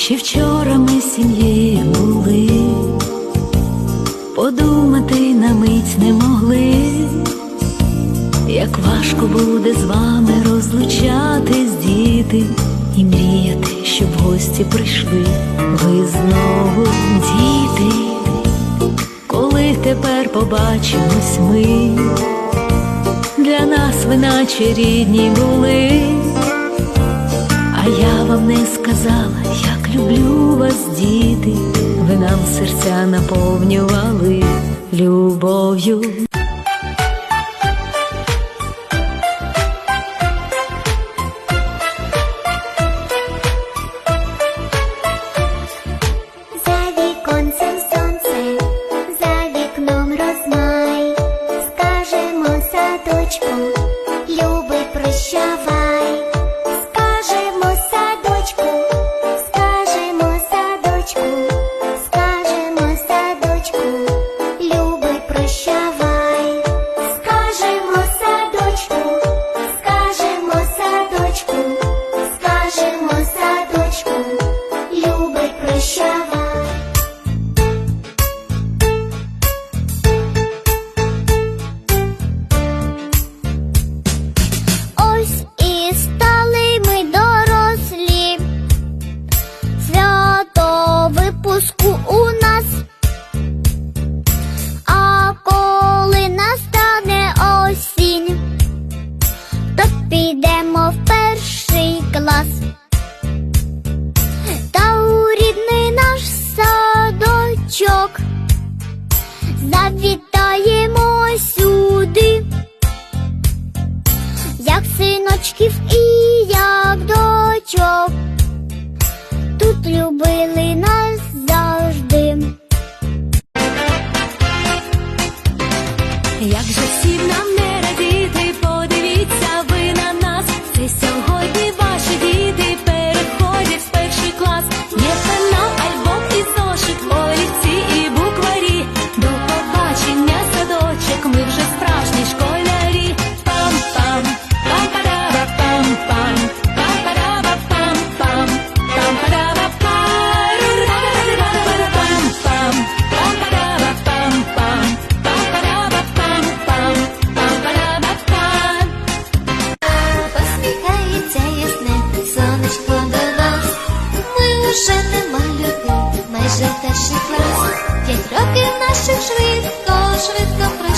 Ще вчора ми з сім'єю були, подумати на мить не могли, як важко буде з вами розлучатись, діти, і мріяти, щоб гості прийшли. Ви знову, діти, коли тепер побачимось ми, для нас ви наче рідні були. Я вам не сказала, як люблю вас, діти, ви нам серця наповнювали любов'ю. У нас. А коли настане осінь, то підемо в перший клас. Та у рідний наш садочок завітаємо сюди як синочків і як дочок. Тут любили нас уже нема людей, майже перший клас, п'ять років наших швидко, швидко пройшли.